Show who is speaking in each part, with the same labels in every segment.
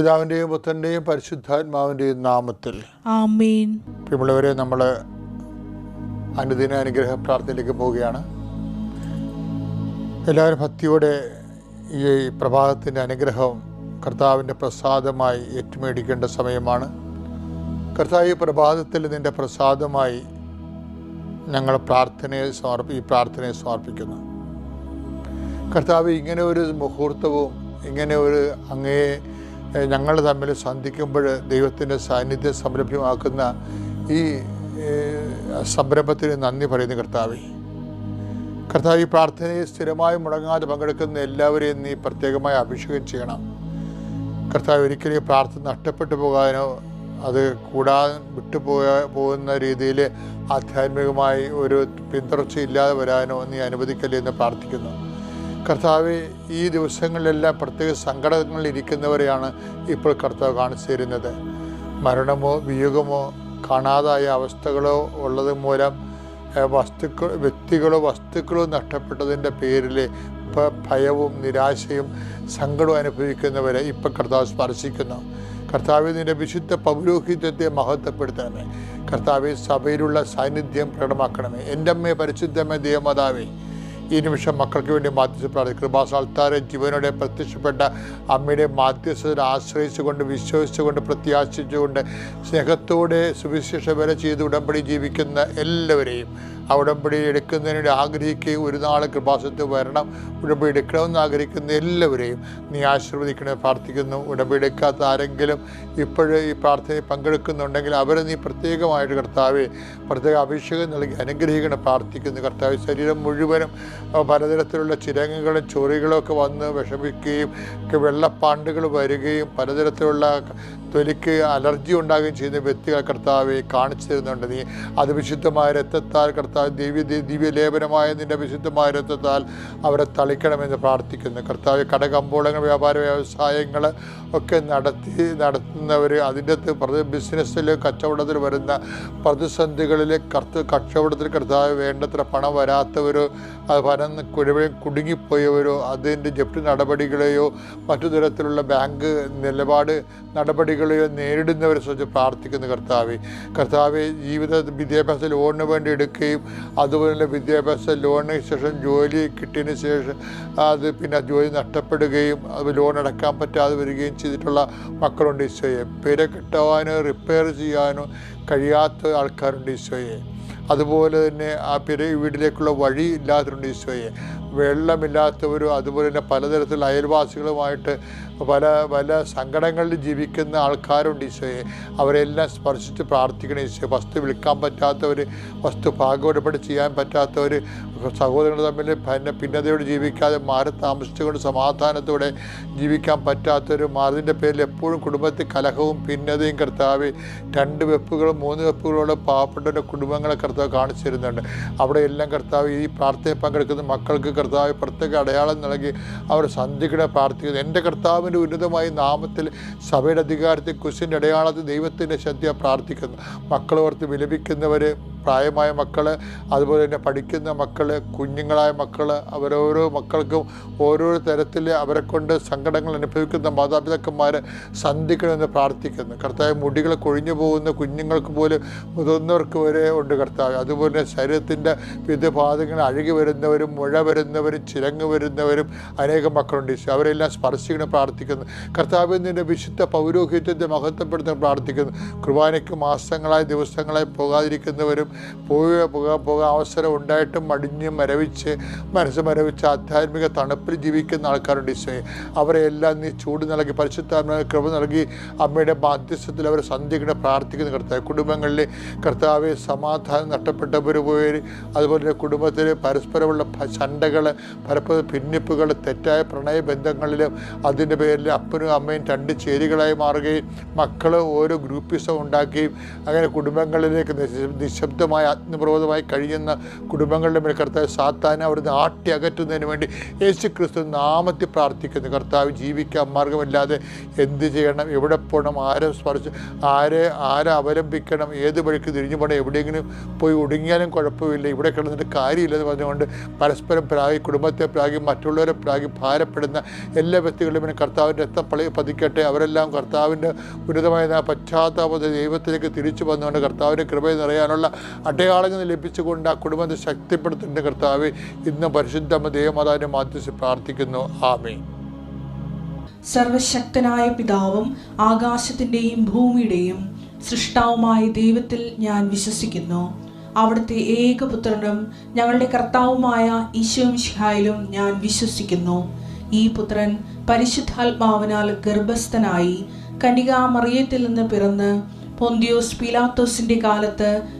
Speaker 1: പിതാവിന്റെയും പുത്രന്റെയും പരിശുദ്ധാത്മാവിന്റെയും നാമത്തിൽ പ്രിയമുള്ളവരെ നമ്മൾ അനുദിന അനുഗ്രഹ പ്രാർത്ഥനയിലേക്ക് പോവുകയാണ്. എല്ലാവരും ഭക്തിയോടെ ഈ പ്രഭാതത്തിന്റെ അനുഗ്രഹം കർത്താവിന്റെ പ്രസാദമായി ഏറ്റുമേടിക്കേണ്ട സമയമാണ്. കർത്താവ് ഈ പ്രഭാതത്തിൽ നിന്റെ പ്രസാദമായി ഞങ്ങൾ പ്രാർത്ഥനയെ സമർപ്പി ഈ പ്രാർത്ഥനയെ സമർപ്പിക്കുന്നു. കർത്താവ് ഇങ്ങനെ ഒരു മുഹൂർത്തവും ഇങ്ങനെ ഒരു അങ്ങേ ഞങ്ങൾ തമ്മിൽ സന്ധിക്കുമ്പോൾ ദൈവത്തിന്റെ സാന്നിധ്യം സംരംഭമാക്കുന്ന ഈ സംരംഭത്തിന് നന്ദി പറയുന്നു കർത്താവെ. കർത്താവ് ഈ പ്രാർത്ഥനയിൽ സ്ഥിരമായി മുടങ്ങാതെ പങ്കെടുക്കുന്ന എല്ലാവരെയും നീ പ്രത്യേകമായി അഭിഷേകം ചെയ്യണം. കർത്താവ് ഒരിക്കലും പ്രാർത്ഥന നഷ്ടപ്പെട്ടു പോകാനോ അത് കൂടാൻ വിട്ടുപോയ പോകുന്ന രീതിയിൽ ആധ്യാത്മികമായി ഒരു പിന്തുടർച്ചയില്ലാതെ വരാനോ നീ അനുവദിക്കല്ലേ എന്ന് പ്രാർത്ഥിക്കുന്നു. കർത്താവ് ഈ ദിവസങ്ങളിലെല്ലാം പ്രത്യേക സങ്കടങ്ങളിൽ ഇരിക്കുന്നവരെയാണ് ഇപ്പോൾ കർത്താവ് കാണിച്ചു തരുന്നത് മരണമോ വിയോഗമോ കാണാതായ അവസ്ഥകളോ ഉള്ളത് മൂലം വസ്തുക്കൾ വ്യക്തികളോ വസ്തുക്കളോ നഷ്ടപ്പെട്ടതിന്റെ പേരിൽ ഭയവും നിരാശയും സങ്കടവും അനുഭവിക്കുന്നവരെ ഇപ്പം കർത്താവ് സ്പർശിക്കുന്നു. കർത്താവ് നിന്റെ വിശുദ്ധ പൗരോഹിത്യത്തെ മഹത്വപ്പെടുത്തണമേ കർത്താവ് സഭയിലുള്ള സാന്നിധ്യം പ്രകടമാക്കണമേ. എന്റെ അമ്മയെ പരിശുദ്ധമേ ദേവമാതാവേ ഈ നിമിഷം മക്കൾക്ക് വേണ്ടി മാധ്യസ്ഥ പ്രാർത്ഥിക്കും കൃപാസാൽത്താരെ ജീവനോടെ പ്രത്യക്ഷപ്പെട്ട അമ്മയുടെ മാധ്യസ്ഥത ആശ്രയിച്ചുകൊണ്ട് വിശ്വസിച്ചുകൊണ്ട് പ്രത്യാശിച്ചുകൊണ്ട് സ്നേഹത്തോടെ സുവിശേഷ വില ചെയ്ത് ഉടമ്പടി ജീവിക്കുന്ന എല്ലാവരെയും ആ ഉടമ്പടി എടുക്കുന്നതിനോട് ആഗ്രഹിക്കുകയും ഒരു നാൾ കൃപാസത്ത് വരണം ഉടമ്പടി എടുക്കണമെന്ന് ആഗ്രഹിക്കുന്ന എല്ലാവരെയും നീ ആശീർവദിക്കണേ പ്രാർത്ഥിക്കുന്നു. ഉടമ്പടി എടുക്കാത്ത ആരെങ്കിലും ഇപ്പോഴും ഈ പ്രാർത്ഥനയിൽ പങ്കെടുക്കുന്നുണ്ടെങ്കിൽ അവരെ നീ പ്രത്യേകമായിട്ട് കർത്താവെ പ്രത്യേക അഭിഷേകം നൽകി അനുഗ്രഹിക്കണം പ്രാർത്ഥിക്കുന്നു. കർത്താവ് ശരീരം മുഴുവനും പലതരത്തിലുള്ള ചിരങ്ങുകളും ചൊറികളും ഒക്കെ വന്ന് വിഷമിക്കുകയും വെള്ളപ്പാണ്ടുകൾ വരികയും പലതരത്തിലുള്ള തൊലിക്ക് അലർജി ഉണ്ടാകുകയും ചെയ്യുന്ന വ്യക്തികൾ കർത്താവെ കാണിച്ചു തരുന്നുണ്ട്. നീ അത് വിശുദ്ധമായ രക്തത്താൽ കർത്താവ് ദിവ്യ ദിവ്യലേപനമായ നിന്റെ വിശുദ്ധമായ രക്തത്താൽ അവരെ തളിക്കണമെന്ന് പ്രാർത്ഥിക്കുന്നു. കർത്താവ് കടകമ്പോളങ്ങൾ വ്യാപാര വ്യവസായങ്ങൾ ഒക്കെ നടത്തി നടത്തുന്നവർ അതിന്റെ അകത്ത് ബിസിനസ്സിൽ കച്ചവടത്തിൽ വരുന്ന പ്രതിസന്ധികളിൽ കർത്ത കച്ചവടത്തിൽ കർത്താവ് വേണ്ടത്ര പണം വരാത്തവരോ അത് പരന്ന് കുഴവ കുടുങ്ങിപ്പോയവരോ അതിന്റെ ജപ്തി നടപടികളെയോ മറ്റു തരത്തിലുള്ള ബാങ്ക് നിലപാട് നടപടികളെയോ നേരിടുന്നവരെ സംബന്ധിച്ച് പ്രാർത്ഥിക്കുന്നു കർത്താവെ. കർത്താവെ ജീവിത വിദ്യാഭ്യാസ ലോണിന് വേണ്ടി എടുക്കുകയും അതുപോലെ വിദ്യാഭ്യാസ ലോണിന് ശേഷം ജോലി കിട്ടിയതിന് ശേഷം അത് പിന്നെ ജോലി നഷ്ടപ്പെടുകയും അത് ലോൺ അടക്കാൻ പറ്റാതെ വരികയും ചെയ്തിട്ടുള്ള മക്കളുണ്ട് ഈശോയെ. പേരെ കിട്ടുവാനോ റിപ്പയർ ചെയ്യാനോ കഴിയാത്ത ആൾക്കാരുണ്ട് ഈശോയെ. അതുപോലെ തന്നെ ആ പിര വീട്ടിലേക്കുള്ള വഴി ഇല്ലാത്തവരുണ്ട് ഈശോയെ. വെള്ളമില്ലാത്തവരും അതുപോലെ തന്നെ പലതരത്തിലുള്ള അയൽവാസികളുമായിട്ട് പല പല സങ്കടങ്ങളിൽ ജീവിക്കുന്ന ആൾക്കാരുണ്ട് ഈശോയെ. അവരെല്ലാം സ്പർശിച്ച് പ്രാർത്ഥിക്കണം ഈശോ വസ്തു വിൽക്കാൻ പറ്റാത്തവർ വസ്തു ഭാഗവടപ്പെട്ട് ചെയ്യാൻ പറ്റാത്തവർ സഹോദരങ്ങൾ തമ്മിൽ പിന്നെ ഭിന്നതയോട് ജീവിക്കാതെ മാറി താമസിച്ചുകൊണ്ട് സമാധാനത്തോടെ ജീവിക്കാൻ പറ്റാത്തവർ മാറിന്റെ പേരിൽ എപ്പോഴും കുടുംബത്തിൽ കലഹവും ഭിന്നതയും കർത്താവ് രണ്ട് വെപ്പുകളും മൂന്ന് വെപ്പുകളുള്ള പാവപ്പെട്ടവരുടെ കുടുംബങ്ങളെ കർത്താവ് കാണിച്ചു തരുന്നുണ്ട്. അവിടെ എല്ലാം കർത്താവ് ഈ പ്രാർത്ഥനയിൽ പങ്കെടുക്കുന്ന മക്കൾക്ക് കർത്താവ് പ്രത്യേക അടയാളം നൽകി അവർ സന്ധിക്കണ പ്രാർത്ഥിക്കുന്നു. എന്റെ കർത്താവിന്റെ ഉന്നതമായ നാമത്തിൽ സഭയുടെ അധികാരത്തിൽ കുശിന്റെ അടയാളത്തിൽ ദൈവത്തിന്റെ ശ്രദ്ധ പ്രാർത്ഥിക്കുന്നു. മക്കളോർത്ത് വിലപിക്കുന്നവർ പ്രായമായ മക്കൾ അതുപോലെ തന്നെ പഠിക്കുന്ന മക്കൾ കുഞ്ഞുങ്ങളായ മക്കൾ അവരോരോ മക്കൾക്കും ഓരോ തരത്തിൽ അവരെ കൊണ്ട് സങ്കടങ്ങൾ അനുഭവിക്കുന്ന മാതാപിതാക്കന്മാർ സന്ധിക്കണമെന്ന് പ്രാർത്ഥിക്കുന്നു. കർത്താവ് മുടികൾ കൊഴിഞ്ഞു പോകുന്ന കുഞ്ഞുങ്ങൾക്ക് പോലും മുതിർന്നവർക്ക് വരെ ഉണ്ട് കർത്താവ്. അതുപോലെ തന്നെ ശരീരത്തിന്റെ വിവിധ അഴുകി വരുന്നവരും മുഴ വരുന്നവരും ചിരങ്ങ് വരുന്നവരും അനേകം മക്കളുണ്ട്. അവരെല്ലാം സ്പർശിക്കണം പ്രാർത്ഥിക്കുന്നു. കർത്താവ് നിന്റെ വിശുദ്ധ പൗരോഹിത്യത്തെ മഹത്വപ്പെടുത്താൻ പ്രാർത്ഥിക്കുന്നു. കുർബാനയ്ക്ക് മാസങ്ങളായി ദിവസങ്ങളായി പോകാതിരിക്കുന്നവരും പോവുക പുക പുക അവസരം ഉണ്ടായിട്ടും മടിഞ്ഞ് മരവിച്ച് മനസ്സ് മരവിച്ച് ആധ്യാത്മിക തണുപ്പിൽ ജീവിക്കുന്ന ആൾക്കാരുണ്ട് ഈശോയെ. അവരെ എല്ലാം നീ ചൂട് നൽകി പരിശുദ്ധാത്മ കൃപ നൽകി അമ്മയുടെ മാധ്യസ്ഥത്തിൽ അവരെ സന്ധ്യകളെ പ്രാർത്ഥിക്കുന്ന കർത്താവ്. കുടുംബങ്ങളിൽ കർത്താവ് സമാധാനം നഷ്ടപ്പെട്ടവർ പോയി. അതുപോലെ കുടുംബത്തിൽ പരസ്പരമുള്ള ചണ്ടകൾ പലപ്പോഴും ഭിന്നിപ്പുകൾ തെറ്റായ പ്രണയബന്ധങ്ങളിലും അതിന്റെ പേരിൽ അപ്പനും അമ്മയും രണ്ട് ചേരികളായി മാറുകയും മക്കൾ ഓരോ ഗ്രൂപ്പിസം ഉണ്ടാക്കുകയും അങ്ങനെ കുടുംബങ്ങളിലേക്ക് നിശ- നിശബ്ദ പരിശുദ്ധമായ ആത്മപ്രബോധമായി കഴിയുന്ന കുടുംബങ്ങളുടെ മേൽ കർത്താവ് സാത്താനെ അവിടുന്ന് ആട്ടി അകറ്റുന്നതിന് വേണ്ടി യേശു ക്രിസ്തു നാമത്തിൽ പ്രാർത്ഥിക്കുന്നു. കർത്താവ് ജീവിക്കാൻ മാർഗമില്ലാതെ എന്ത് ചെയ്യണം? എവിടെ പോകണം? ആരെ സ്പർശ് ആരെ ആരെ അവലംബിക്കണം? ഏത് വഴിക്ക് തിരിഞ്ഞു പോകണം? എവിടെയെങ്കിലും പോയി ഒടുങ്ങിയാലും കുഴപ്പമില്ല. ഇവിടെ കിടന്നിട്ട് കാര്യമില്ലെന്ന് പറഞ്ഞുകൊണ്ട് പരസ്പരം പ്രാഗി കുടുംബത്തെ പ്രാഗി മറ്റുള്ളവരെ പ്രാഗി ഭാരപ്പെടുന്ന എല്ലാ വ്യക്തികളും പിന്നെ കർത്താവിന്റെ രക്തം പളി പതിക്കട്ടെ. അവരെല്ലാം കർത്താവിന്റെ ഉന്നതമായ പശ്ചാത്താപത ദൈവത്തിലേക്ക് തിരിച്ചു വന്നുകൊണ്ട് കർത്താവിന്റെ കൃപയെ നിറയാനുള്ള അടയാളങ്ങൾ ലഭിച്ചുകൊണ്ട് ആ കുടുംബത്തെ ശക്തിപ്പെടുത്തേണ്ട കർത്താവ് ഇന്ന് പരിശുദ്ധ ദേവമാതാവിനെ മാറ്റിച്ച് പ്രാർത്ഥിക്കുന്നു. ആമേ
Speaker 2: സർവശക്തനായ പിതാവും ആകാശത്തിന്റെയും ഭൂമിയുടെയും സൃഷ്ടാവുമായ ദൈവത്തിൽ ഞാൻ വിശ്വസിക്കുന്നു. അവിടുത്തെ ഏകപുത്രനും ഞങ്ങളുടെ കർത്താവുമായ ഈശോമിഷിഹായിലും ഞാൻ വിശ്വസിക്കുന്നു. ഈ പുത്രൻ പരിശുദ്ധാത്മാവിനാൽ ഗർഭസ്ഥനായി കനികാമറിയത്തിൽ നിന്ന് പിറന്ന് പൊന്തിയോസ് പീലാത്തോസിന്റെ കാലത്ത്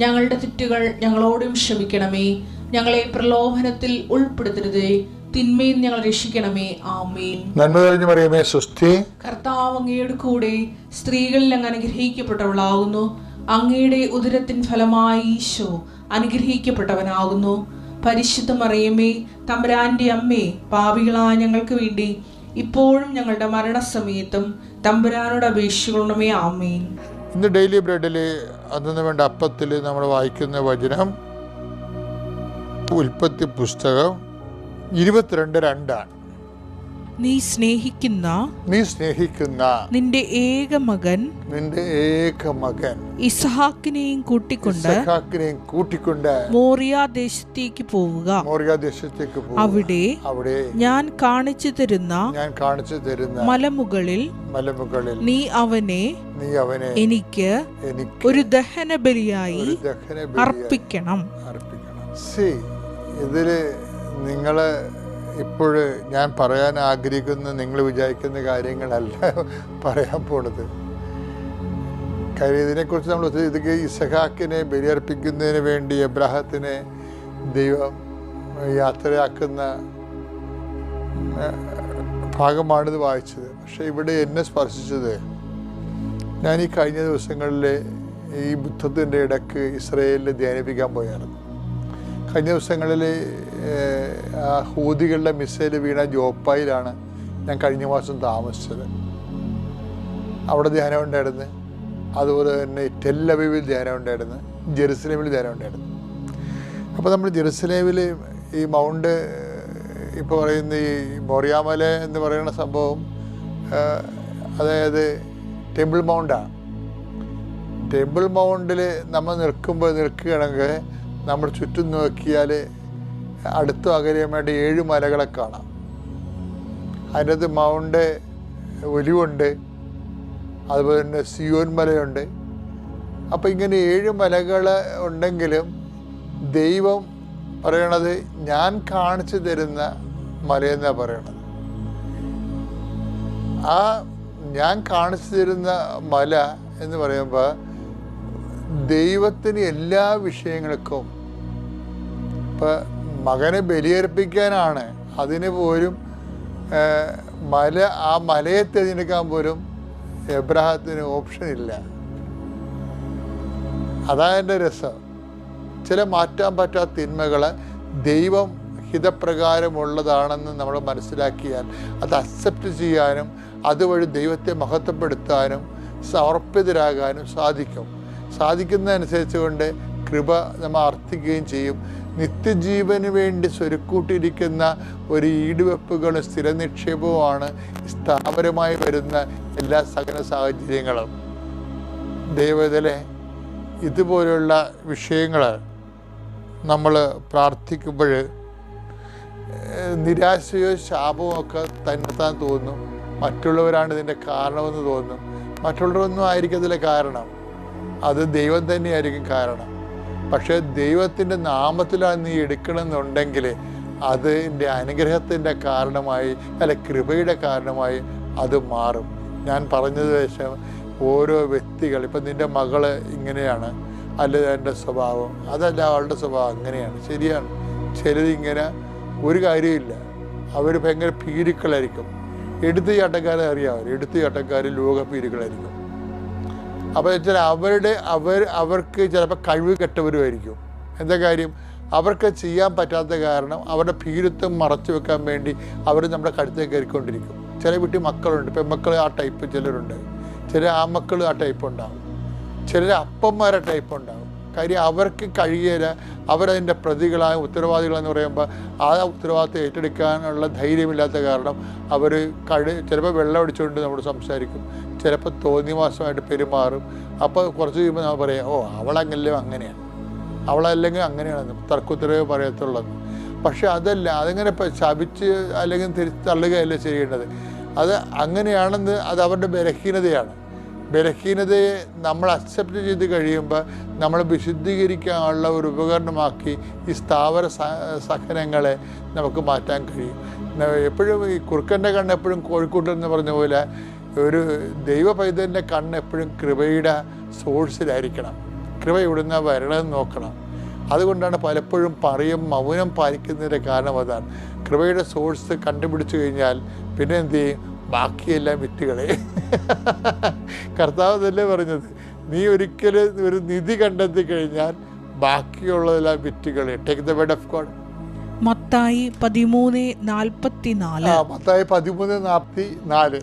Speaker 2: ഞങ്ങളുടെ തെറ്റുകൾ ഞങ്ങളോടും ക്ഷമിക്കണമേ. ഞങ്ങളെ പ്രലോഭനത്തിൽ ഉൾപ്പെടുത്തരുതേ. തിന്മയിൽ ഞങ്ങൾ രക്ഷിക്കണമേ. ആമേൻ.
Speaker 1: നന്മ തെളിഞ്ഞു പറയുമേ സുസ്ഥി
Speaker 2: കർത്താവ് അങ്ങയുടെ കൂടെ സ്ത്രീകളിൽ അങ്ങ് അനുഗ്രഹിക്കപ്പെട്ടവളാകുന്നു. അങ്ങയുടെ ഉദരത്തിൻ ഫലമായി ഈശോ അനുഗ്രഹിക്കപ്പെട്ടവനാകുന്നു. പരിശുദ്ധ മറിയമേ തമ്പുരാന്റെ അമ്മേ പാപികളായ ഞങ്ങൾക്ക് വേണ്ടി ഇപ്പോഴും ഞങ്ങളുടെ മരണസമയത്തും തമ്പുരാനോട് അപേക്ഷിക്കണമേ. ആമേൻ.
Speaker 1: ഇന്ന് ഡെയിലി ബ്രെഡിൽ അന്നു വേണ്ട അപ്പത്തിൽ നമ്മൾ വായിക്കുന്ന വചനം ഉൽപ്പത്തി പുസ്തകം ഇരുപത്തിരണ്ട് രണ്ടാണ്.
Speaker 2: നീ സ്നേഹിക്കുന്ന
Speaker 1: നീ സ്നേഹിക്കുന്ന
Speaker 2: നിന്റെ ഏക മകൻ
Speaker 1: നിന്റെ ഏക മകൻ
Speaker 2: ഇസഹാക്കിനെയും കൂട്ടിക്കൊണ്ട്
Speaker 1: ഇസഹാക്കിനെയും കൂട്ടിക്കൊണ്ട്
Speaker 2: മോറിയ ദേശത്തേക്ക് പോവുക.
Speaker 1: മോറിയ ദേശത്തേക്ക് പോവുക.
Speaker 2: അവിടെ
Speaker 1: അവിടെ
Speaker 2: ഞാൻ കാണിച്ചു തരുന്ന
Speaker 1: ഞാൻ കാണിച്ചു തരുന്ന
Speaker 2: മലമുകളിൽ
Speaker 1: മലമുകളിൽ
Speaker 2: നീ അവനെ
Speaker 1: നീ അവനെ
Speaker 2: എനിക്ക്
Speaker 1: എനിക്ക്
Speaker 2: ഒരു ദഹന ബലിയായി
Speaker 1: ഒരു ദഹന ബലിയായി
Speaker 2: അർപ്പിക്കണം.
Speaker 1: അർപ്പിക്കണം. സി ഇതിൽ നിങ്ങൾ ഇപ്പോഴ് ഞാൻ പറയാൻ ആഗ്രഹിക്കുന്ന നിങ്ങൾ വിചാരിക്കുന്ന കാര്യങ്ങളല്ല പറയാൻ പോണത്. കാര്യം ഇതിനെക്കുറിച്ച് നമ്മൾ ഇത് ഇസഹാക്കിനെ ബലിയർപ്പിക്കുന്നതിന് വേണ്ടി എബ്രാഹത്തിനെ ദൈവം യാത്രയാക്കുന്ന ഭാഗമാണിത് വായിച്ചത്. പക്ഷേ ഇവിടെ എന്നെ സ്പർശിച്ചത് ഞാൻ ഈ കഴിഞ്ഞ ദിവസങ്ങളിൽ ഈ ബുദ്ധത്തിന്റെ ഇടയ്ക്ക് ഇസ്രയേലിൽ ധ്യാനിപ്പിക്കാൻ പോയായിരുന്നു. കഴിഞ്ഞ ദിവസങ്ങളിൽ ഹൂതികളുടെ മിസൈൽ വീണ ജോപ്പായിലാണ് ഞാൻ കഴിഞ്ഞ മാസം താമസിച്ചത്. അവിടെ ധ്യാനം ഉണ്ടായിരുന്നു. അതുപോലെ തന്നെ ടെല്ലവീവിൽ ധ്യാനം ഉണ്ടായിരുന്നു. ജെറുസലേമിൽ ധ്യാനം ഉണ്ടായിരുന്നു. അപ്പോൾ നമ്മൾ ജെറുസലേമിൽ ഈ മൗണ്ട് ഇപ്പോൾ പറയുന്ന ഈ മൊറിയാമല എന്ന് പറയുന്ന സംഭവം അതായത് ടെമ്പിൾ മൗണ്ടാണ്. ടെമ്പിൾ മൗണ്ടിൽ നമ്മൾ നിൽക്കുമ്പോൾ നിൽക്കുകയാണെങ്കിൽ നമ്മൾ ചുറ്റും നോക്കിയാൽ അടുത്ത അകലെയുമായിട്ട് ഏഴ് മലകളെ കാണാം. അതിനകത്ത് മൗണ്ട് ഒലിവുണ്ട്. അതുപോലെ തന്നെ സിയോൻ മലയുണ്ട്. അപ്പോൾ ഇങ്ങനെ ഏഴ് മലകൾ ഉണ്ടെങ്കിലും ദൈവം പറയണത് ഞാൻ കാണിച്ചു തരുന്ന മലയെന്നാണ് പറയണത്. ആ ഞാൻ കാണിച്ചു തരുന്ന മല എന്ന് പറയുമ്പോൾ ദൈവത്തിന് എല്ലാ വിഷയങ്ങൾക്കും ഇപ്പം മകനെ ബലിയർപ്പിക്കാനാണ്. അതിന് പോലും മല ആ മലയെ തിരഞ്ഞെടുക്കാൻ പോലും എബ്രഹത്തിന് ഓപ്ഷൻ ഇല്ല. അതാ എന്റെ രസം. ചില മാറ്റാൻ പറ്റാത്ത തിന്മകൾ ദൈവം ഹിതപ്രകാരമുള്ളതാണെന്ന് നമ്മൾ മനസ്സിലാക്കിയാൽ അത് അക്സെപ്റ്റ് ചെയ്യാനും അതുവഴി ദൈവത്തെ മഹത്വപ്പെടുത്താനും സമർപ്പിതരാകാനും സാധിക്കും. സാധിക്കുന്നതനുസരിച്ച് കൊണ്ട് കൃപ നമ്മൾ അർത്ഥിക്കുകയും ചെയ്യും. നിത്യജീവന് വേണ്ടി സ്വരുക്കൂട്ടിയിരിക്കുന്ന ഒരു ഈടുവെപ്പുകളും സ്ഥിര നിക്ഷേപവുമാണ് സ്ഥാപനമായി വരുന്ന എല്ലാ സകല സാഹചര്യങ്ങളും. ദൈവത്തിലെ ഇതുപോലെയുള്ള വിഷയങ്ങൾ നമ്മൾ പ്രാർത്ഥിക്കുമ്പോൾ നിരാശയോ ശാപമോ ഒക്കെ തന്നെത്താൻ തോന്നും. മറ്റുള്ളവരാണ് ഇതിന്റെ കാരണമെന്ന് തോന്നും. മറ്റുള്ളവരൊന്നും ആയിരിക്കത്തില്ല കാരണം. അത് ദൈവം തന്നെയായിരിക്കും കാരണം. പക്ഷെ ദൈവത്തിന്റെ നാമത്തിലാണ് നീ എടുക്കണമെന്നുണ്ടെങ്കിൽ അതിന്റെ അനുഗ്രഹത്തിന്റെ കാരണമായി അല്ല കൃപയുടെ കാരണമായി അത് മാറും. ഞാൻ പറഞ്ഞത് ശേഷം ഓരോ വ്യക്തികൾ ഇപ്പം നിന്റെ മകൾ ഇങ്ങനെയാണ് അല്ല എന്റെ സ്വഭാവം? അതല്ല അവളുടെ സ്വഭാവം അങ്ങനെയാണ്. ശരിയാണ്. ചിലതിങ്ങനെ ഒരു കാര്യമില്ല. അവർ ഭയങ്കര പീരുക്കളായിരിക്കും എടുത്തു ചാട്ടക്കാരെ അറിയാം എടുത്തു ചാട്ടക്കാർ ലോക പീരുക്കളായിരിക്കും അപ്പോൾ വെച്ചാൽ അവരുടെ അവർ അവർക്ക് ചിലപ്പോൾ കഴിവ് കെട്ടവരുമായിരിക്കും. എന്താ കാര്യം? അവർക്ക് ചെയ്യാൻ പറ്റാത്ത കാരണം അവരുടെ ഭീരുത്വം മറച്ചു വെക്കാൻ വേണ്ടി അവർ നമ്മുടെ കഴുത്തേക്ക് കയറിക്കൊണ്ടിരിക്കും. ചില വീട്ടിൽ മക്കളുണ്ട് പെൺമക്കൾ ആ ടൈപ്പ് ചിലരുണ്ട്. ചില ആമക്കൾ ആ ടൈപ്പ് ഉണ്ടാകും ചിലർ അപ്പന്മാരെ ടൈപ്പ് ഉണ്ടാവും. കാര്യം അവർക്ക് കഴിയല അവരതിന്റെ പ്രതികളായ ഉത്തരവാദികളെന്ന് പറയുമ്പോൾ ആ ഉത്തരവാദിത്തം ഏറ്റെടുക്കാനുള്ള ധൈര്യമില്ലാത്ത കാരണം അവർ കഴി ചിലപ്പോൾ വെള്ളം അടിച്ചുകൊണ്ട് നമ്മൾ സംസാരിക്കും. ചിലപ്പോൾ തോന്നിവാസമായിട്ട് പെരുമാറും. അപ്പോൾ കുറച്ച് കഴിയുമ്പോൾ നമ്മൾ പറയാം ഓ അവളങ്ങല്ലോ അങ്ങനെയാണ് അവളല്ലെങ്കിൽ അങ്ങനെയാണെന്ന് തർക്കുത്തരവ് പറയത്തുള്ളത് പക്ഷെ അതല്ല അതിങ്ങനെ ശപിച്ച് അല്ലെങ്കിൽ തിരിച്ച് തള്ളുകയല്ല ചെയ്യേണ്ടത്? അത് അങ്ങനെയാണെന്ന് അത് അവരുടെ ബലഹീനതയാണ്. ബലഹീനതയെ നമ്മൾ അക്സെപ്റ്റ് ചെയ്ത് കഴിയുമ്പോൾ നമ്മൾ വിശുദ്ധീകരിക്കാനുള്ള ഒരു ഉപകരണമാക്കി ഈ സ്ഥാവര സഹനങ്ങളെ നമുക്ക് മാറ്റാൻ കഴിയും. എപ്പോഴും ഈ കുറുക്കന്റെ കണ്ണ് എപ്പോഴും കോഴിക്കോട്ടിൽ എന്ന് പറഞ്ഞ പോലെ ഒരു ദൈവ പൈതലിന്റെ കണ്ണ് എപ്പോഴും കൃപയുടെ സോഴ്സിലായിരിക്കണം. കൃപ ഇവിടുന്ന് വരണമെന്ന് നോക്കണം. അതുകൊണ്ടാണ് പലപ്പോഴും പറയും മൗനം പാലിക്കുന്നതിന്റെ കാരണം അതാണ്. കൃപയുടെ സോഴ്സ് കണ്ടുപിടിച്ചു കഴിഞ്ഞാൽ പിന്നെ എന്ത് ചെയ്യും? ബാക്കിയെല്ലാം വിറ്റുകളെ. കർത്താവ് തന്നെ പറഞ്ഞത്? നീ ഒരിക്കലും ഒരു നിധി കണ്ടെത്തി കഴിഞ്ഞാൽ ബാക്കിയുള്ളതെല്ലാം വിറ്റുകളെ. Take the bed of God
Speaker 2: Mathayi പതിമൂന്ന് നാൽപ്പത്തിനാല്.
Speaker 1: മത്തായി പതിമൂന്ന് നാൽപ്പത്തി നാല്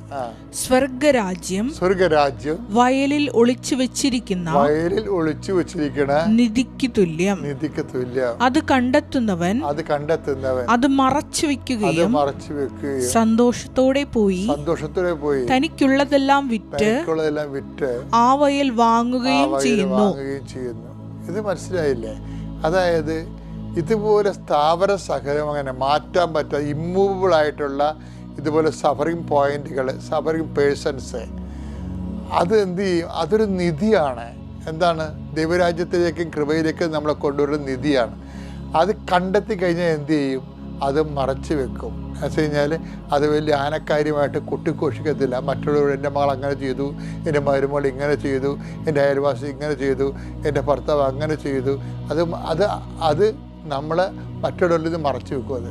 Speaker 2: സ്വർഗരാജ്യം
Speaker 1: സ്വർഗരാജ്യം
Speaker 2: വയലിൽ ഒളിച്ചു വെച്ചിരിക്കുന്ന
Speaker 1: വയലിൽ ഒളിച്ചു വെച്ചിരിക്കുന്ന
Speaker 2: നിധിക്ക് തുല്യം.
Speaker 1: നിധിക്ക് തുല്യം.
Speaker 2: അത് കണ്ടെത്തുന്നവൻ
Speaker 1: അത് കണ്ടെത്തുന്നവൻ.
Speaker 2: അത് മറച്ചു വെക്കുകയും
Speaker 1: മറച്ചു വെക്കുകയും
Speaker 2: സന്തോഷത്തോടെ പോയി
Speaker 1: സന്തോഷത്തോടെ പോയി
Speaker 2: തനിക്കുള്ളതെല്ലാം വിറ്റ്
Speaker 1: വിറ്റ്
Speaker 2: ആ വയൽ വാങ്ങുകയും ചെയ്യുന്നു.
Speaker 1: ഇത് മനസ്സിലായില്ലേ? അതായത് ഇതുപോലെ സ്ഥാപന സഹനം അങ്ങനെ മാറ്റാൻ പറ്റാത്ത ഇമ്മൂവബിൾ ആയിട്ടുള്ള ഇതുപോലെ സഫറിങ് പോയിന്റുകൾ സഫറിങ് പേഴ്സൺസ് അത് എന്ത് ചെയ്യും? അതൊരു നിധിയാണ്. എന്താണ്? ദൈവരാജ്യത്തിലേക്കും കൃപയിലേക്കും നമ്മളെ കൊണ്ടുവരുന്ന നിധിയാണ്. അത് കണ്ടെത്തി കഴിഞ്ഞാൽ എന്ത് ചെയ്യും? അത് മറച്ചു വെക്കും. എന്ന് വെച്ച് കഴിഞ്ഞാൽ അത് വലിയ ആനക്കാര്യമായിട്ട് കുട്ടിഘോഷിക്കത്തില്ല. മറ്റുള്ളവർ എന്റെ മകൾ അങ്ങനെ ചെയ്തു എന്റെ മരുമകൾ ഇങ്ങനെ ചെയ്തു എന്റെ അയൽവാസി ഇങ്ങനെ ചെയ്തു എന്റെ ഭർത്താവ് അങ്ങനെ ചെയ്തു. അത് അത് അത് നമ്മൾ നിന്ന് മറച്ചു വെക്കും അത്.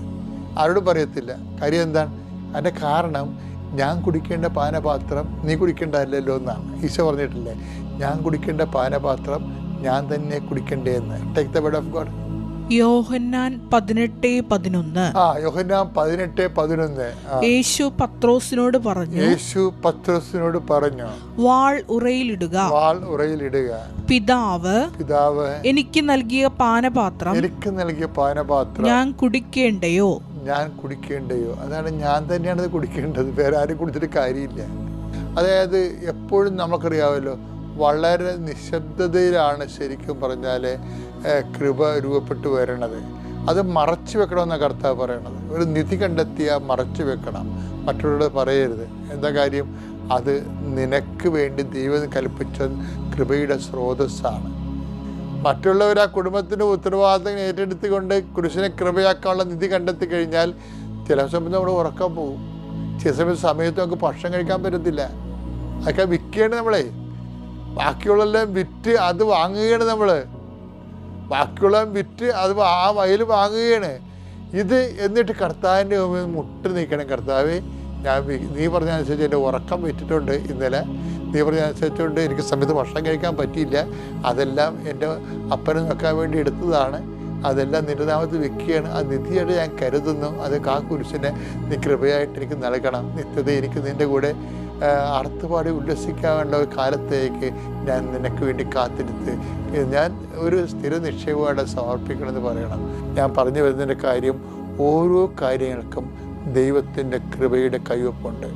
Speaker 1: ആരോട് പറയത്തില്ല. കാര്യം എന്താണ്? അതിന്റെ കാരണം ഞാൻ കുടിക്കേണ്ട പാനപാത്രം നീ കുടിക്കേണ്ടതല്ലല്ലോ എന്നാണ്. ഈശോ പറഞ്ഞിട്ടില്ലേ? ഞാൻ കുടിക്കേണ്ട പാനപാത്രം ഞാൻ തന്നെ കുടിക്കേണ്ടതെന്ന്. Take the bed of God
Speaker 2: Yohannan പതിനെട്ട് പതിനൊന്ന്.
Speaker 1: ആ യോഹന്നാൻ പതിനെട്ട് പതിനൊന്ന്.
Speaker 2: യേശു പത്രോസിനോട് പറഞ്ഞു
Speaker 1: യേശു പത്രോസിനോട് പറഞ്ഞു
Speaker 2: വാൾ ഉറയിലിടുക.
Speaker 1: വാൾ ഉറയിലിടുക.
Speaker 2: പിതാവ്
Speaker 1: പിതാവ്
Speaker 2: എനിക്ക് നൽകിയ പാനപാത്രം
Speaker 1: എനിക്ക് നൽകിയ പാനപാത്രം
Speaker 2: ഞാൻ കുടിക്കേണ്ടയോ?
Speaker 1: ഞാൻ കുടിക്കേണ്ടയോ? അതാണ് ഞാൻ തന്നെയാണ് കുടിക്കേണ്ടത്. വേറെ ആരും കുടിച്ചിട്ട് കാര്യമില്ല. അതായത് എപ്പോഴും നമുക്കറിയാമല്ലോ വളരെ നിശബ്ദതയിലാണ് ശരിക്കും പറഞ്ഞാൽ കൃപ രൂപപ്പെട്ടു വരണത്. അത് മറച്ചു വെക്കണമെന്ന കർത്താവ് പറയണത്. ഒരു നിധി കണ്ടെത്തിയ മറച്ചു വെക്കണം. മറ്റുള്ളവരോട് പറയരുത്. എന്താ കാര്യം? അത് നിനക്ക് വേണ്ടി ദൈവം കൽപ്പിച്ച കൃപയുടെ സ്രോതസ്സാണ്. മറ്റുള്ളവർ ആ കുടുംബത്തിന്റെ ഉത്തരവാദിത്തം ഏറ്റെടുത്തുകൊണ്ട് കുരിശിനെ കൃപയാക്കാനുള്ള നിധി കണ്ടെത്തി കഴിഞ്ഞാൽ ചില സമയത്ത് നമ്മൾ ഉറക്കം പോകും ചില സമയത്ത് സമയത്ത് നമുക്ക് ഭക്ഷണം കഴിക്കാൻ പറ്റത്തില്ല. അതൊക്കെ വിൽക്കുകയാണ് നമ്മളെ. ബാക്കിയുള്ളതെല്ലാം വിറ്റ് അത് വാങ്ങുകയാണ് നമ്മൾ ബാക്കിയുള്ള വിറ്റ് അത് ആ വയൽ വാങ്ങുകയാണ്. ഇത് എന്നിട്ട് കർത്താവിന്റെ മുമ്പിൽ മുട്ട് നീക്കണം. കർത്താവ് ഞാൻ നീ പറഞ്ഞ അനുസരിച്ച് എന്റെ ഉറക്കം വിറ്റിട്ടുണ്ട് ഇന്നലെ. നീ പറഞ്ഞ അനുസരിച്ചുകൊണ്ട് എനിക്ക് സമയത്ത് ഭക്ഷണം കഴിക്കാൻ പറ്റിയില്ല. അതെല്ലാം എന്റെ അപ്പനെ നോക്കാൻ വേണ്ടി എടുത്തതാണ്. അതെല്ലാം നിന്റെ നാമത്തിൽ വെക്കുകയാണ്. ആ നിധിയായിട്ട് ഞാൻ കരുതുന്നു. അത് കാ കുരിശിനെ നീ കൃപയായിട്ട് എനിക്ക് നൽകണം. നിത്യത എനിക്ക് നിന്റെ കൂടെ
Speaker 3: അർത്ഥപാടി ഉല്ലസിക്കാനുള്ള ഒരു കാലത്തേക്ക് ഞാൻ നിനക്ക് വേണ്ടി കാത്തിരുത്ത് ഞാൻ ഒരു സ്ഥിര നിക്ഷേപമായിട്ട് സമർപ്പിക്കണമെന്ന് പറയണം. ഞാൻ പറഞ്ഞു വരുന്നതിന്റെ കാര്യം ഓരോ കാര്യങ്ങൾക്കും ദൈവത്തിന്റെ കൃപയുടെ കൈവപ്പുണ്ട്.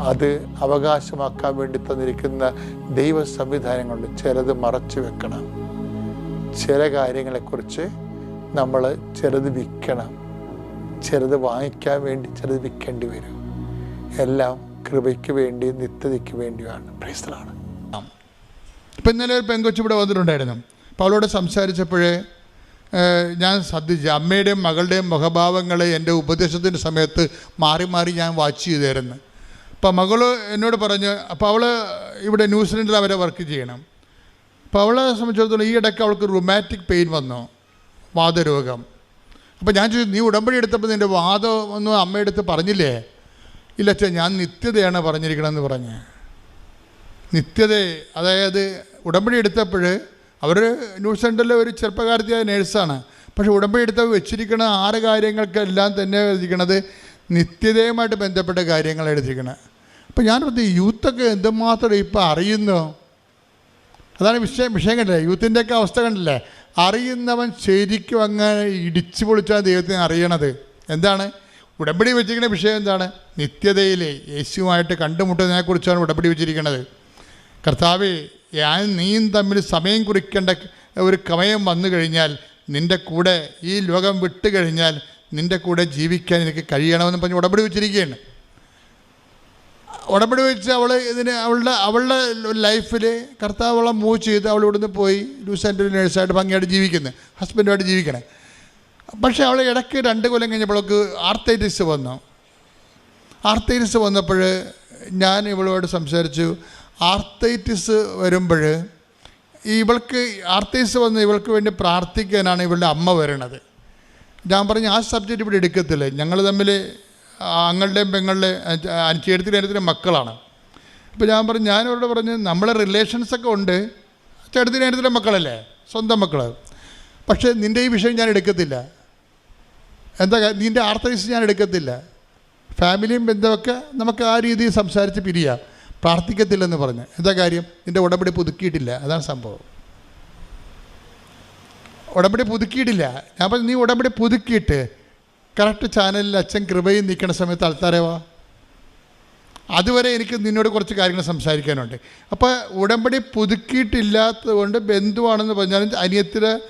Speaker 3: അത് അവകാശമാക്കാൻ വേണ്ടി തന്നിരിക്കുന്ന ദൈവ സംവിധാനങ്ങളുണ്ട് ചിലത് മറച്ചു വെക്കണം. ചില കാര്യങ്ങളെക്കുറിച്ച് നമ്മൾ ചിലത് വിൽക്കണം. ചിലത് വാങ്ങിക്കാൻ വേണ്ടി ചിലത് വിൽക്കേണ്ടി വരും. എല്ലാം കൃപയ്ക്ക് വേണ്ടിയും നിത്യതയ്ക്ക് വേണ്ടിയുമാണ്. പ്രൈസ്തലാണ്
Speaker 1: ഇപ്പം ഇന്നലെ ഒരു പെങ്കൊച്ചു ഇവിടെ വന്നിട്ടുണ്ടായിരുന്നു. അപ്പോൾ അവളോട് സംസാരിച്ചപ്പോഴേ ഞാൻ ശ്രദ്ധിച്ചു അമ്മയുടെയും മകളുടെയും മുഖഭാവങ്ങളെ എന്റെ ഉപദേശത്തിന്റെ സമയത്ത് മാറി മാറി ഞാൻ വാച്ച് ചെയ്തായിരുന്നു. അപ്പോൾ മകൾ എന്നോട് പറഞ്ഞ് അപ്പോൾ അവൾ ഇവിടെ ന്യൂസിലൻഡിൽ അവരെ വർക്ക് ചെയ്യണം. അപ്പോൾ അവളെ സംബന്ധിച്ചിടത്തോളം ഈ ഇടയ്ക്ക് അവൾക്ക് റൊമാറ്റിക് പെയിൻ വന്നു വാദരോഗം. അപ്പോൾ ഞാൻ ചോദിച്ചു നീ ഉടമ്പടി എടുത്തപ്പോൾ നിന്റെ വാദം ഒന്നും അമ്മയെടുത്ത് പറഞ്ഞില്ലേ? ഇല്ല അച്ഛാ ഞാൻ നിത്യതയാണ് പറഞ്ഞിരിക്കണമെന്ന് പറഞ്ഞ്. നിത്യത അതായത് ഉടമ്പടി എടുത്തപ്പോൾ അവർ ന്യൂസ് സെന്ററിലെ ഒരു ചെറുപ്പക്കാരത്തിയായ നേഴ്സാണ്. പക്ഷെ ഉടമ്പടി എടുത്ത വെച്ചിരിക്കുന്ന ആറ് കാര്യങ്ങൾക്കെല്ലാം തന്നെ എഴുതിക്കണത് നിത്യതയുമായിട്ട് ബന്ധപ്പെട്ട കാര്യങ്ങൾ എഴുതിയിരിക്കണം അപ്പോൾ ഞാൻ പറഞ്ഞു യൂത്തൊക്കെ എന്തുമാത്രം ഇപ്പോൾ അറിയുന്നു? അതാണ് വിഷയം വിഷയം കണ്ടില്ലേ? യൂത്തിന്റെയൊക്കെ അവസ്ഥ കണ്ടില്ലേ? അറിയുന്നവൻ ശരിക്കും അങ്ങനെ ഇടിച്ചു പൊളിച്ചാണ് ദൈവത്തിന് അറിയണത്. എന്താണ്? ഉടമ്പടി വെച്ചിരിക്കുന്ന വിഷയം എന്താണ്? നിത്യതയിലെ യേശുവായിട്ട് കണ്ടുമുട്ടുന്നതിനെക്കുറിച്ചാണ് ഉടമ്പടി വെച്ചിരിക്കുന്നത്. കർത്താവ് ഞാൻ നീയും തമ്മിൽ സമയം കുറിക്കേണ്ട ഒരു കമയം വന്നു കഴിഞ്ഞാൽ നിന്റെ കൂടെ ഈ ലോകം വിട്ടു കഴിഞ്ഞാൽ നിന്റെ കൂടെ ജീവിക്കാൻ എനിക്ക് കഴിയണമെന്ന് പറഞ്ഞ് ഉടമ്പടി വെച്ചിരിക്കുകയാണ്. ഉടമ്പടി വെച്ച് അവൾ ഇതിന് അവളുടെ അവളുടെ ലൈഫിൽ കർത്താവ് അവളെ മൂവ് ചെയ്ത് അവൾ ഇവിടുന്ന് പോയി ലൂസ് ആൻഡ് നേഴ്സായിട്ട് ഭംഗിയായിട്ട് ജീവിക്കുന്നത് ഹസ്ബൻഡുമായിട്ട് ജീവിക്കണേ. പക്ഷേ അവൾ ഇടയ്ക്ക് രണ്ട് കൊല്ലം കഴിഞ്ഞപ്പോഴേക്ക് ആർത്തൈറ്റിസ് വന്നു. ആർത്തൈറ്റിസ് വന്നപ്പോൾ ഞാൻ ഇവളോട് സംസാരിച്ചു. ആർത്തൈറ്റിസ് വരുമ്പോൾ ഇവൾക്ക് ആർത്തൈറ്റിസ് വന്ന് ഇവൾക്ക് വേണ്ടി പ്രാർത്ഥിക്കാനാണ് ഇവളുടെ അമ്മ വരണത്. ഞാൻ പറഞ്ഞു ആ സബ്ജക്റ്റ് ഇവിടെ എടുക്കത്തില്ല? ഞങ്ങൾ തമ്മിൽ അങ്ങളുടെയും പെങ്ങളുടെയും ചേട്ടത്തിന്റെ നേരത്തിന്റെ മക്കളാണ്. അപ്പോൾ ഞാൻ പറഞ്ഞു ഞാൻ പറഞ്ഞ് നമ്മളെ റിലേഷൻസൊക്കെ ഉണ്ട്. ചേട്ടത്തിന്റെ നേരത്തിന്റെ മക്കളല്ലേ? സ്വന്തം മക്കൾ പക്ഷേ നിന്റെ ഈ വിഷയം ഞാൻ എടുക്കത്തില്ല. എന്താ നിന്റെ ആർത്തൈസ് ഞാൻ എടുക്കത്തില്ല. ഫാമിലിയും ബന്ധമൊക്കെ നമുക്ക് ആ രീതിയിൽ സംസാരിച്ച് പിരിയാം. പ്രാർത്ഥിക്കത്തില്ലെന്ന് പറഞ്ഞ്. എന്താ കാര്യം? നിന്റെ ഉടമ്പടി പുതുക്കിയിട്ടില്ല. അതാണ് സംഭവം. ഉടമ്പടി പുതുക്കിയിട്ടില്ല. ഞാൻ പറഞ്ഞു നീ ഉടമ്പടി പുതുക്കിയിട്ട് കറക്റ്റ് ചാനലിൽ അച്ഛൻ കൃപയും നിൽക്കുന്ന സമയത്ത് ആൾക്കാരെ അതുവരെ എനിക്ക് നിന്നോട് കുറച്ച് കാര്യങ്ങൾ സംസാരിക്കാനുണ്ട്. അപ്പോൾ ഉടമ്പടി പുതുക്കിയിട്ടില്ലാത്തത് കൊണ്ട് ബന്ധുവാണെന്ന് പറഞ്ഞാലും അനിയത്തിയുടെ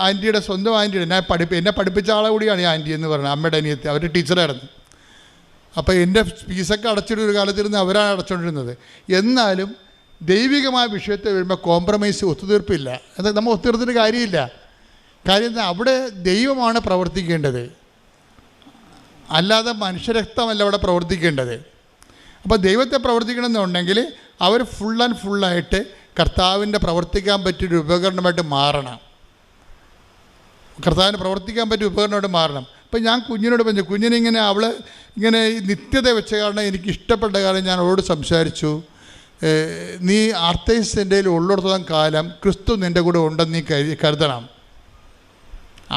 Speaker 1: ആന്റിയുടെ സ്വന്തം ആന്റിയുടെ ഞാൻ പഠിപ്പ് എന്നെ പഠിപ്പിച്ച ആളെ കൂടിയാണ് ഈ ആന്റി എന്ന് പറയുന്നത് അമ്മയുടെ അനിയത്തി അവർ ടീച്ചറായിരുന്നു അപ്പോൾ എന്റെ ഫീസൊക്കെ അടച്ചിട്ടൊരു കാലത്തിരുന്ന് അവരാണ് അടച്ചുകൊണ്ടിരുന്നത് എന്നാലും ദൈവികമായ വിഷയത്തെ വരുമ്പോൾ കോംപ്രമൈസ് ഒത്തുതീർപ്പില്ല. എന്നാൽ നമ്മൾ ഒത്തുതീർത്തിന് കാര്യമില്ല. കാര്യം അവിടെ ദൈവമാണ് പ്രവർത്തിക്കേണ്ടത്. അല്ലാതെ മനുഷ്യരക്തമല്ല അവിടെ പ്രവർത്തിക്കേണ്ടത്. അപ്പോൾ ദൈവത്തെ പ്രവർത്തിക്കണമെന്നുണ്ടെങ്കിൽ അവർ ഫുൾ ആൻഡ് ഫുള്ളായിട്ട് കർത്താവിന്റെ പ്രവർത്തിക്കാൻ പറ്റിയൊരു ഉപകരണമായിട്ട് മാറണം. കർത്താവിന് പ്രവർത്തിക്കാൻ പറ്റിയ ഉപകരണമായിട്ട് മാറണം. അപ്പം ഞാൻ കുഞ്ഞിനോട് പറഞ്ഞു കുഞ്ഞിനിങ്ങനെ അവൾ ഇങ്ങനെ നിത്യത വെച്ച കാരണം എനിക്ക് ഇഷ്ടപ്പെട്ട കാലം ഞാൻ അവളോട് സംസാരിച്ചു. നീ ആർത്തൈസിന്റെ ഉള്ളിടത്തോളം കാലം ക്രിസ്തു നിന്റെ കൂടെ ഉണ്ടെന്ന് നീ കരു കരുതണം.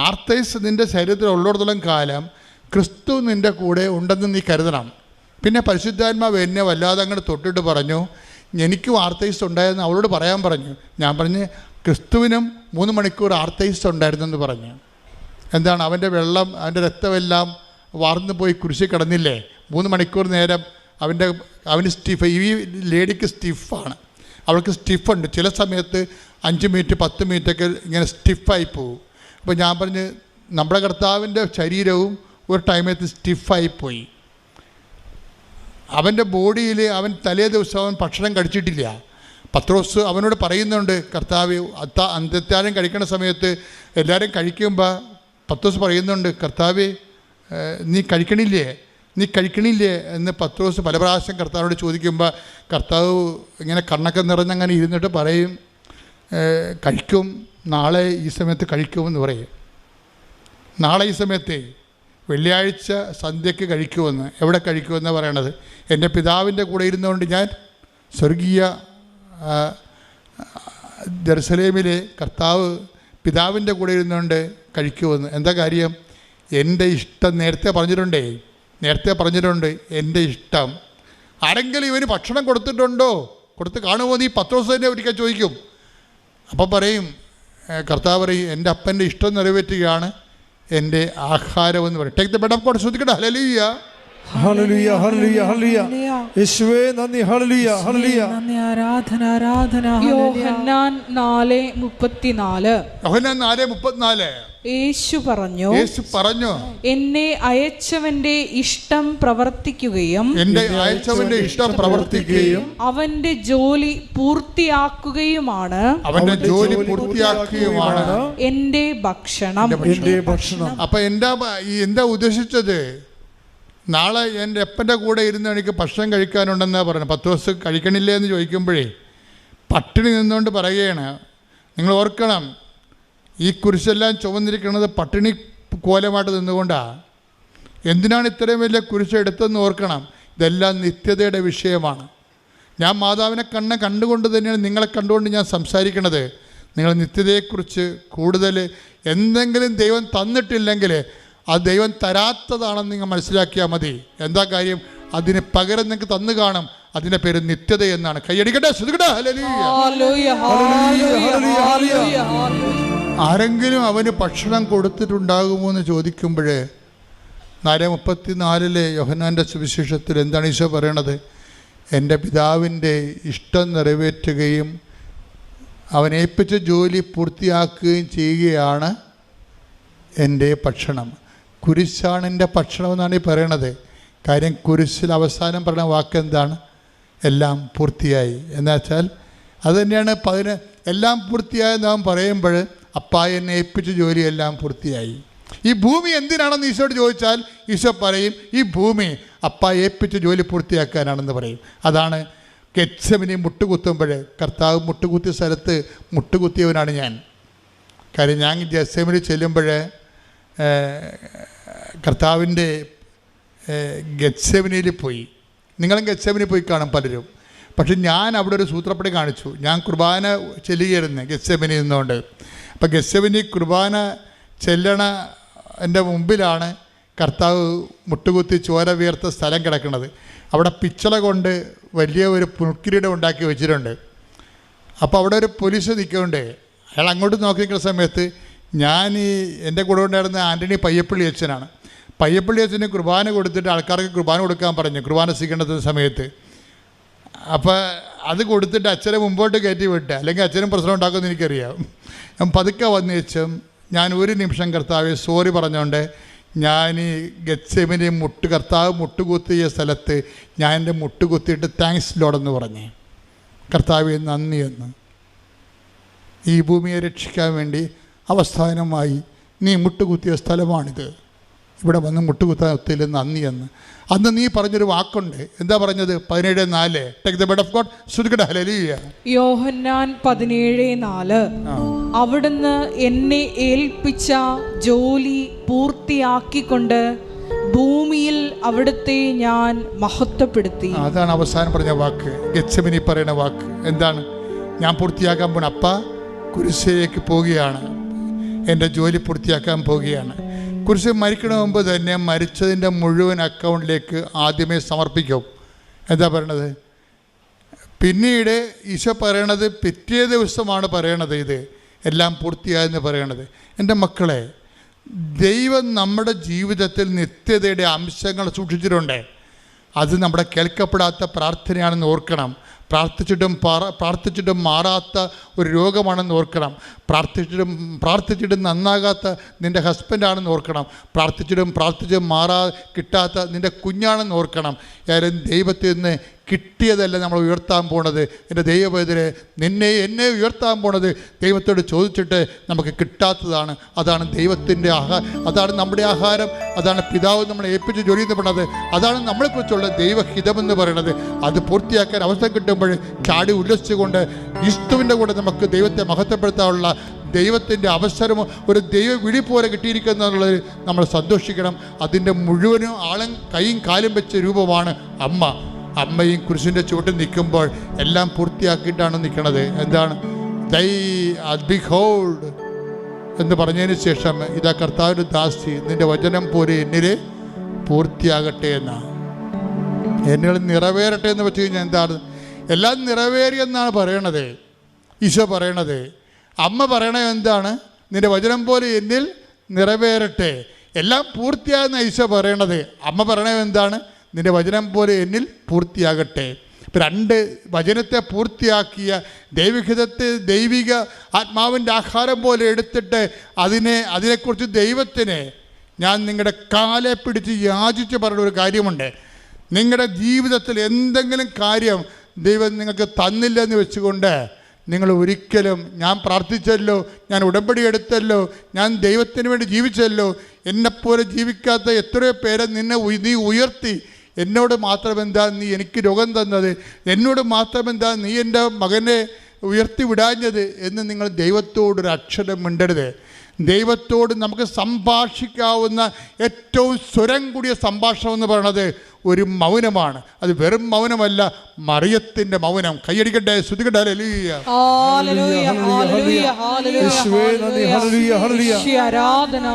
Speaker 1: ആർത്തൈസ് നിന്റെ ശരീരത്തിൽ ഉള്ളിടത്തോളം കാലം ക്രിസ്തു നിന്റെ കൂടെ ഉണ്ടെന്ന് നീ കരുതണം. പിന്നെ പരിശുദ്ധാത്മാവ് എന്നെ വല്ലാതെ അങ്ങോട്ട് തൊട്ടിട്ട് പറഞ്ഞു എനിക്കും ആർത്തൈസ് ഉണ്ടായെന്ന് അവളോട് പറയാൻ പറഞ്ഞു. ഞാൻ പറഞ്ഞ് ക്രിസ്തുവിനും മൂന്ന് മണിക്കൂർ ആർത്തൈസ് ഉണ്ടായിരുന്നെന്ന് പറഞ്ഞു. എന്താണ്? അവന്റെ വെള്ളം അവന്റെ രക്തമെല്ലാം വാർന്നു പോയി കുരിശി കിടന്നില്ലേ? മൂന്ന് മണിക്കൂർ നേരം അവന്റെ അവന് സ്റ്റിഫ് ഈ ലേഡിക്ക് സ്റ്റിഫാണ് അവൾക്ക് സ്റ്റിഫുണ്ട് ചില സമയത്ത് അഞ്ച് മിനിറ്റ് പത്ത് മിനിറ്റൊക്കെ ഇങ്ങനെ സ്റ്റിഫായി പോകും അപ്പോൾ ഞാൻ പറഞ്ഞ് നമ്മുടെ കർത്താവിന്റെ ശരീരവും ഒരു ടൈമത്ത് സ്റ്റിഫായി പോയി. അവന്റെ ബോഡിയിൽ അവൻ തലേ ദിവസം അവൻ ഭക്ഷണം കഴിച്ചിട്ടില്ല. പത്രോസ് അവനോട് പറയുന്നുണ്ട് കർത്താവ് അത്ത അന്ത്യത്താരം കഴിക്കുന്ന സമയത്ത് എല്ലാവരും കഴിക്കുമ്പോൾ പത്രോസ് പറയുന്നുണ്ട് കർത്താവ് നീ കഴിക്കണില്ലേ? നീ കഴിക്കണില്ലേ? എന്ന് പത്രോസ് പല പ്രാവശ്യം കർത്താവിനോട് ചോദിക്കുമ്പോൾ കർത്താവ് ഇങ്ങനെ കണ്ണൊക്കെ നിറഞ്ഞങ്ങനെ ഇരുന്നിട്ട് പറയും കഴിക്കും നാളെ ഈ സമയത്ത് കഴിക്കുമെന്ന് പറയും. നാളെ ഈ സമയത്തെ വെള്ളിയാഴ്ച സന്ധ്യയ്ക്ക് കഴിക്കുമെന്ന്. എവിടെ കഴിക്കുമെന്ന് പറയണത്? എന്റെ പിതാവിന്റെ കൂടെ ഇരുന്നുകൊണ്ട് ഞാൻ സ്വർഗീയ ജെറുസലേമിലെ കർത്താവ് പിതാവിന്റെ കൂടെ ഇരുന്നുകൊണ്ട് കഴിക്കുമെന്ന്. എന്താ കാര്യം? എന്റെ ഇഷ്ടം നേരത്തെ പറഞ്ഞിട്ടുണ്ടേ. നേരത്തെ പറഞ്ഞിട്ടുണ്ട് എന്റെ ഇഷ്ടം. ആരെങ്കിലും ഇവന് ഭക്ഷണം കൊടുത്തിട്ടുണ്ടോ? കൊടുത്ത് കാണുമോ നീ? പത്ത് ദിവസം തന്നെ ഒരിക്കൽ ചോദിക്കും. അപ്പം പറയും "ഏ, കർത്താവ് പറയും എന്റെ അപ്പന്റെ ഇഷ്ടം നിറവേറ്റുകയാണ് എന്റെ ആഹാരം എന്ന് പറയും. Take the bed of God ശ്രദ്ധിക്കട്ടെ. ഹല്ലേലൂയ
Speaker 4: യേശുവേ നന്ദി ഹല്ലേലൂയ ഹല്ലേലൂയ
Speaker 2: നന്ദി ആരാധന ആരാധന യോഹന്നാൻ നാല് മുപ്പത്തിനാല്.
Speaker 1: യോഹന്നാൻ നാല് മുപ്പത്തിനാല്.
Speaker 2: യേശു പറഞ്ഞു
Speaker 1: യേശു പറഞ്ഞു
Speaker 2: എന്നെ അയച്ചവന്റെ ഇഷ്ടം പ്രവർത്തിക്കുകയും
Speaker 1: എന്റെ അയച്ചവന്റെ ഇഷ്ടം പ്രവർത്തിക്കുകയും
Speaker 2: അവന്റെ ജോലി പൂർത്തിയാക്കുകയുമാണ്.
Speaker 1: അവന്റെ ജോലി പൂർത്തിയാക്കുകയുമാണ്.
Speaker 2: എന്റെ ഭക്ഷണം.
Speaker 4: എന്റെ ഭക്ഷണം.
Speaker 1: അപ്പൊ എന്താ എന്താ ഉദ്ദേശിച്ചത്? നാളെ എന്റെ അപ്പന്റെ കൂടെ ഇരുന്ന് എനിക്ക് ഭക്ഷണം കഴിക്കാനുണ്ടെന്നാണ് പറയുന്നത് പത്ത് ദിവസം കഴിക്കണില്ലേ എന്ന് ചോദിക്കുമ്പോഴേ പട്ടിണി നിന്നുകൊണ്ട് പറയുകയാണ്. നിങ്ങൾ ഓർക്കണം ഈ കുരിശെല്ലാം ചുവന്നിരിക്കുന്നത് പട്ടിണി കോലമായിട്ട് നിന്നുകൊണ്ടാണ് എന്തിനാണ് ഇത്രയും വലിയ കുരിശ് എടുത്തതെന്ന് ഓർക്കണം. ഇതെല്ലാം നിത്യതയുടെ വിഷയമാണ്. ഞാൻ മാതാവിനെ കണ്ണ കണ്ടുകൊണ്ട് തന്നെയാണ് നിങ്ങളെ കണ്ടുകൊണ്ട് ഞാൻ സംസാരിക്കണത്. നിങ്ങൾ നിത്യതയെക്കുറിച്ച് കൂടുതൽ എന്തെങ്കിലും ദൈവം തന്നിട്ടില്ലെങ്കിൽ ആ ദൈവം തരാത്തതാണെന്ന് നിങ്ങൾ മനസ്സിലാക്കിയാൽ മതി. എന്താ കാര്യം? അതിന് പകരം നിങ്ങൾക്ക് തന്നു കാണും. അതിന്റെ പേര് നിത്യത എന്നാണ്. കൈയടിക്കട്ടെ? ഹല്ലേലൂയ. ആരെങ്കിലും അവന് ഭക്ഷണം കൊടുത്തിട്ടുണ്ടാകുമോ എന്ന് ചോദിക്കുമ്പോൾ നാല് മുപ്പത്തി നാലിലെ യോഹനാന്റെ സുവിശേഷത്തിൽ എന്താണ് ഈശോ പറയണത്? എന്റെ പിതാവിന്റെ ഇഷ്ടം നിറവേറ്റുകയും അവൻ ഏൽപ്പിച്ച ജോലി പൂർത്തിയാക്കുകയും ചെയ്യുകയാണ് എന്റെ ഭക്ഷണം. കുരിശാണ് എന്റെ ഭക്ഷണം എന്നാണ് ഈ പറയണത്. കാര്യം കുരിശിൽ അവസാനം പറഞ്ഞ വാക്ക് എന്താണ്? എല്ലാം പൂർത്തിയായി. എന്ന് വെച്ചാൽ അത് തന്നെയാണ് പതിന് എല്ലാം പൂർത്തിയായെന്ന് അവൻ പറയുമ്പോൾ അപ്പായി എന്നെ ഏൽപ്പിച്ച ജോലിയെല്ലാം പൂർത്തിയായി. ഈ ഭൂമി എന്തിനാണെന്ന് ഈശോട് ചോദിച്ചാൽ ഈശോ പറയും ഈ ഭൂമി അപ്പ ഏൽപ്പിച്ച ജോലി പൂർത്തിയാക്കാനാണെന്ന് പറയും. അതാണ് കെച്ചമിനെ മുട്ടുകുത്തുമ്പോൾ കർത്താവ് മുട്ടുകുത്തിയ സ്ഥലത്ത് മുട്ടുകുത്തിയവനാണ് ഞാൻ. കാര്യം ഞാൻ ജസമിൽ ചെല്ലുമ്പോൾ കർത്താവിന്റെ ഗത്സെവനിൽ പോയി. നിങ്ങളും ഗത്സെവനിൽ പോയി കാണും പലരും. പക്ഷെ ഞാൻ അവിടെ ഒരു സൂത്രപ്പടി കാണിച്ചു. ഞാൻ കുർബാന ചെല്ലുകയായിരുന്നു ഗത്സെവനിൽ നിന്നുകൊണ്ട്. അപ്പം ഗത്സെവനി കുർബാന ചെല്ലണ എന്റെ മുമ്പിലാണ് കർത്താവ് മുട്ടുകുത്തി ചോര വീർത്ത സ്ഥലം കിടക്കുന്നത്. അവിടെ പിച്ചള കൊണ്ട് വലിയ ഒരു പുൽക്കിരീടം ഉണ്ടാക്കി വെച്ചിട്ടുണ്ട്. അപ്പോൾ അവിടെ ഒരു പോലീസ് നിൽക്കുന്നുണ്ട്. അയാൾ അങ്ങോട്ട് നോക്കി നിൽക്കുന്ന സമയത്ത് ഞാൻ ഈ എന്റെ കൂടെ ഉണ്ടായിരുന്ന ആന്റണി പയ്യപ്പള്ളി അച്ഛനാണ്. പയ്യപ്പള്ളി അച്ഛന് കുർബാന കൊടുത്തിട്ട് ആൾക്കാർക്ക് കുർബാന കൊടുക്കാൻ പറഞ്ഞു കുർബാന സ്വീകരണത്തിന്റെ സമയത്ത്. അപ്പോൾ അത് കൊടുത്തിട്ട് അച്ഛനെ മുമ്പോട്ട് കയറ്റി വിട്ട് അല്ലെങ്കിൽ അച്ഛനും പ്രശ്നം ഉണ്ടാക്കുമെന്ന് എനിക്കറിയാം. ഞാൻ പതുക്കെ വന്നു വെച്ചും ഞാൻ ഒരു നിമിഷം കർത്താവെ സോറി പറഞ്ഞുകൊണ്ട് ഞാൻ ഈ ഗച്ചമിനെ മുട്ട് കർത്താവ് മുട്ടുകുത്തിയ സ്ഥലത്ത് ഞാൻ എന്റെ മുട്ടുകുത്തിയിട്ട് താങ്ക്സ് ലോഡെന്ന് പറഞ്ഞു. കർത്താവെ നന്ദിയെന്ന് ഈ ഭൂമിയെ രക്ഷിക്കാൻ വേണ്ടി അവസാനമായി നീ മുട്ടുകുത്തിയ സ്ഥലമാണിത്. ഇവിടെ വന്ന് മുട്ടുകുത്താൻ ഒത്തില്ല നന്ദി എന്ന് അന്ന് നീ പറഞ്ഞൊരു വാക്കുണ്ട്. എന്താ പറഞ്ഞത്? പതിനേഴ് നാല്. Take the bed of god ശ്രുതികട. ഹലലിയ
Speaker 2: യോഹന്നാൻ പതിനേഴ് നാല്. അവിടുന്ന് എന്നെ ഏൽപ്പിച്ച ജോലി പൂർത്തിയാക്കിക്കൊണ്ട് ഭൂമിയിൽ അവിടുത്തെ ഞാൻ മഹത്വപ്പെടുത്തി.
Speaker 1: അതാണ് അവസാനം പറഞ്ഞ വാക്ക്. ഗച്ചമിനി പറയുന്ന വാക്ക്. എന്താണ്? ഞാൻ പൂർത്തിയാക്കാൻ പോണ അപ്പ കുരിശയിലേക്ക് പോവുകയാണ്. എന്റെ ജോലി പൂർത്തിയാക്കാൻ പോവുകയാണ് കുരിശ് മരിക്കണ മുമ്പ് തന്നെ മരിച്ചതിന്റെ മുഴുവൻ അക്കൗണ്ടിലേക്ക് ആദ്യമേ സമർപ്പിക്കും. എന്താ പറയണത്? പിന്നീട് ഈശോ പറയണത് പിറ്റേ ദിവസമാണ് പറയണത് ഇത്. എല്ലാം പൂർത്തിയായെന്ന് പറയണത്. എന്റെ മക്കളെ ദൈവം നമ്മുടെ ജീവിതത്തിൽ നിത്യതയുടെ അംശങ്ങൾ സൂക്ഷിച്ചിട്ടുണ്ട്. അത് നമ്മുടെ കേൾക്കപ്പെടാത്ത പ്രാർത്ഥനയാണെന്ന് ഓർക്കണം. പ്രാർത്ഥിച്ചിട്ടും പ്രാർത്ഥിച്ചിട്ടും മാറാത്ത ഒരു രോഗമാണെന്ന് ഓർക്കണം. പ്രാർത്ഥിച്ചിട്ടും പ്രാർത്ഥിച്ചിട്ടും നന്നാകാത്ത നിന്റെ ഹസ്ബൻഡാണെന്ന് ഓർക്കണം. പ്രാർത്ഥിച്ചിട്ടും പ്രാർത്ഥിച്ചും മാറാ കിട്ടാത്ത നിന്റെ കുഞ്ഞാണെന്ന് ഓർക്കണം. ഏതായാലും ദൈവത്തിൽ നിന്ന് കിട്ടിയതല്ല നമ്മൾ ഉയർത്താൻ പോണത്. എന്റെ ദൈവവേദനെ നിന്നെ എന്നെ ഉയർത്താൻ പോണത് ദൈവത്തോട് ചോദിച്ചിട്ട് നമുക്ക് കിട്ടാത്തതാണ്. അതാണ് ദൈവത്തിന്റെ ആഹാ അതാണ് നമ്മുടെ ആഹാരം അതാണ് പിതാവ് നമ്മളെ ഏൽപ്പിച്ച് ജോലി എന്ന് പറയുന്നത് അതാണ് നമ്മളെക്കുറിച്ചുള്ള ദൈവഹിതമെന്ന് പറയുന്നത് അത് പൂർത്തിയാക്കാൻ അവസരം കിട്ടുമ്പോൾ ചാടി ഉല്ലസിച്ചുകൊണ്ട് ക്രിസ്തുവിന്റെ കൂടെ നമുക്ക് ദൈവത്തെ മഹത്വപ്പെടുത്താനുള്ള ദൈവത്തിന്റെ അവസരമോ ഒരു ദൈവ വിളി പോലെ കിട്ടിയിരിക്കുന്ന നമ്മൾ സന്തോഷിക്കണം. അതിന്റെ മുഴുവനും ആളും കൈയും കാലും വെച്ച രൂപമാണ് അമ്മ. അമ്മയും കുരിശിന്റെ ചുവട്ടിൽ നിൽക്കുമ്പോൾ എല്ലാം പൂർത്തിയാക്കിയിട്ടാണ് നിൽക്കുന്നത് എന്താണ്? ദൈ ബിഹോൾഡ് എന്ന് പറഞ്ഞതിന് ശേഷം ഇതാ കർത്താവിന്റെ ദാസ്തി നിന്റെ വചനം പോലെ എന്നിൽ പൂർത്തിയാകട്ടെ എന്നാണ് എന്നിൽ നിറവേറട്ടെ എന്ന് വെച്ച് കഴിഞ്ഞാൽ എന്താണ്? എല്ലാം നിറവേറിയെന്നാണ് പറയണത്. ഈശോ പറയണത്. അമ്മ പറയണത് എന്താണ്? നിന്റെ വചനം പോലെ എന്നിൽ നിറവേറട്ടെ. എല്ലാം പൂർത്തിയാകുന്ന ഈശോ പറയണത്. അമ്മ പറയണത് എന്താണ്? നിന്റെ വചനം പോലെ എന്നിൽ പൂർത്തിയാകട്ടെ. ഇപ്പം രണ്ട് വചനത്തെ പൂർത്തിയാക്കിയ ദൈവികതത്തെ ദൈവിക ആത്മാവിന്റെ ആഹാരം പോലെ എടുത്തിട്ട് അതിനെ അതിനെക്കുറിച്ച് ദൈവത്തിന് ഞാൻ നിങ്ങളുടെ കാലെ പിടിച്ച് യാചിച്ച് പറഞ്ഞ ഒരു കാര്യമുണ്ട്. നിങ്ങളുടെ ജീവിതത്തിൽ എന്തെങ്കിലും കാര്യം ദൈവം നിങ്ങൾക്ക് തന്നില്ലെന്ന് വെച്ചുകൊണ്ട് നിങ്ങൾ ഒരിക്കലും ഞാൻ പ്രാർത്ഥിച്ചല്ലോ ഞാൻ ഉടമ്പടി എടുത്തല്ലോ ഞാൻ ദൈവത്തിന് വേണ്ടി ജീവിച്ചല്ലോ എന്നെപ്പോലെ ജീവിക്കാത്ത എത്രയോ പേരെ നിന്നെ നീ ഉയർത്തി എന്നോട് മാത്രമെന്താ നീ എനിക്ക് രോഗം തന്നത്? എന്നോട് മാത്രമെന്താ നീ എന്റെ മകനെ ഉയർത്തി വിടാഞ്ഞത്? എന്ന് നിങ്ങൾ ദൈവത്തോടൊരു അക്ഷരം മിണ്ടരുത്. ദൈവത്തോട് നമുക്ക് സംഭാഷിക്കാവുന്ന ഏറ്റവും സ്വരം കൂടിയ സംഭാഷണം എന്ന് പറയുന്നത് ഒരു മൗനമാണ്. അത് വെറും മൗനമല്ല മറിയത്തിന്റെ മൗനം. കൈയടിക്കട്ടെ ശ്രുതിക്കട്ടെ ഹല്ലേലൂയ.
Speaker 2: ഹല്ലേലൂയ, ഹല്ലേലൂയ, ഹല്ലേലൂയ,
Speaker 5: ഹല്ലേലൂയ, ഹല്ലേലൂയ.
Speaker 2: ആരാധന